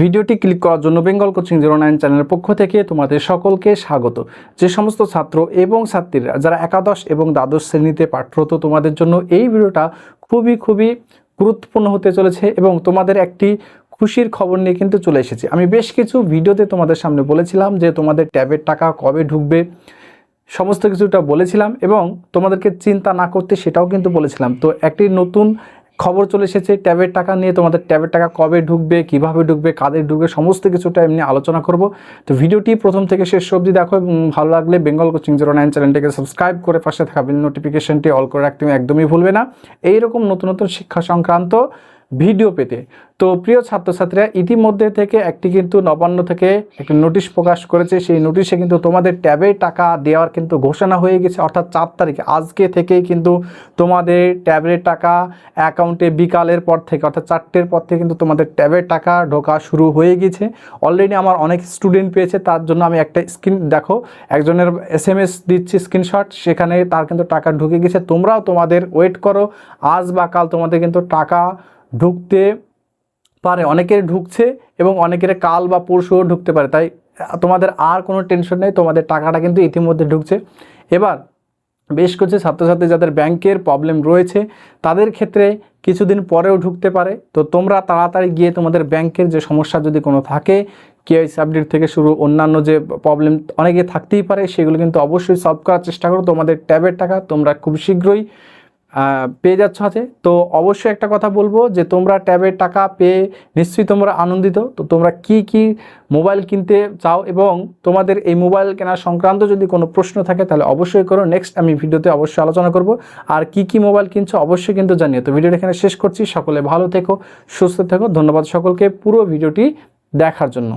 ভিডিওটি ক্লিক করার জন্য বেঙ্গল কোচিং জিরো নাইন চ্যানেলের পক্ষ থেকে তোমাদের সকলকে স্বাগত। যে সমস্ত ছাত্র এবং ছাত্রীরা, যারা একাদশ এবং দ্বাদশ শ্রেণীতে পাঠরত, তোমাদের জন্য এই ভিডিওটা খুবই খুবই গুরুত্বপূর্ণ হতে চলেছে এবং তোমাদের একটি খুশির খবর নিয়ে কিন্তু চলে এসেছে। আমি বেশ কিছু ভিডিওতে তোমাদের সামনে বলেছিলাম যে তোমাদের ট্যাবের টাকা কবে ঢুকবে, সমস্ত কিছুটা বলেছিলাম এবং তোমাদেরকে চিন্তা না করতে সেটাও কিন্তু বলেছিলাম। তো একটি নতুন খবর চলে এসেছে, ট্যাবের টাকা নিয়ে। তোমাদের ট্যাবের টাকা কবে ঢুকবে, কীভাবে ঢুকবে, কাদের ঢুকবে, সমস্ত কিছুটা এমনি আলোচনা করব। তো ভিডিওটি প্রথম থেকে শেষ অবধি দেখো এবং ভালো লাগলে বেঙ্গল কোচিং জিরো নাইন চ্যানেলটিকে সাবস্ক্রাইব করে পাশে থাকা বেল নোটিফিকেশনটি অল করে রাখতে একদমই ভুলবে না। এইরকম নতুন নতুন শিক্ষা সংক্রান্ত ভিডিও পেতে। তো প্রিয় ছাত্রছাত্রীরা, ইতিমধ্যে থেকে একটি কিন্তু নবান্ন থেকে একটি নোটিশ প্রকাশ করেছে। সেই নোটিশে কিন্তু তোমাদের ট্যাবে টাকা দেওয়ার কিন্তু ঘোষণা হয়ে গেছে। অর্থাৎ চার তারিখে, আজকে থেকেই কিন্তু তোমাদের ট্যাবের টাকা অ্যাকাউন্টে বিকালের পর থেকে, অর্থাৎ চারটের পর থেকে কিন্তু তোমাদের ট্যাবের টাকা ঢোকা শুরু হয়ে গেছে। অলরেডি আমার অনেক স্টুডেন্ট পেয়েছে, তার জন্য আমি একটা স্ক্রিন দেখো, একজনের এস এম এস দিচ্ছি স্ক্রিনশট সেখানে তার কিন্তু টাকা ঢুকে গেছে। তোমরাও তোমাদের ওয়েট করো। আজ বা কাল তোমাদের কিন্তু টাকা ঢুকতে পারে, অনেকের ঢুকছে এবং অনেকের কাল বা পরশুও ঢুকতে পারে। তাই, তোমাদের আর কোনো টেনশন নেই, তোমাদের টাকাটা কিন্তু ইতিমধ্যে ঢুকছে। এবার, বেশ কিছু ছাত্রছাত্রী যাদের ব্যাংকের প্রবলেম রয়েছে, তাদের ক্ষেত্রে কিছুদিন পরেও ঢুকতে পারে। তো তোমরা তাড়াতাড়ি গিয়ে তোমাদের ব্যাংকের যে সমস্যা যদি কোনো থাকে কেওয়াইসি আপডেট থেকে শুরু, অন্যান্য যে প্রবলেম অনেকে থাকতেই পারে, সেগুলো কিন্তু অবশ্যই সলভ করার চেষ্টা করো। তোমাদের ট্যাবের টাকা তোমরা খুব শীঘ্রই পেয়ে যাচ্ছ আছে তো অবশ্যই একটা কথা বলব যে তোমরা ট্যাবের টাকা পেয়ে নিশ্চয়ই তোমরা আনন্দিত। তো তোমরা কি কি মোবাইল কিনতে চাও এবং তোমাদের এই মোবাইল কেনার সংক্রান্ত যদি কোনো প্রশ্ন থাকে, তাহলে অবশ্যই করো। নেক্সট আমি ভিডিওতে অবশ্যই আলোচনা করব। আর কি কি মোবাইল কিনছো অবশ্যই কিন্তু জানিও। তো ভিডিওটা এখানে শেষ করছি। সকলে ভালো থেকো, সুস্থ থেকো। ধন্যবাদ সকলকে পুরো ভিডিওটি দেখার জন্য।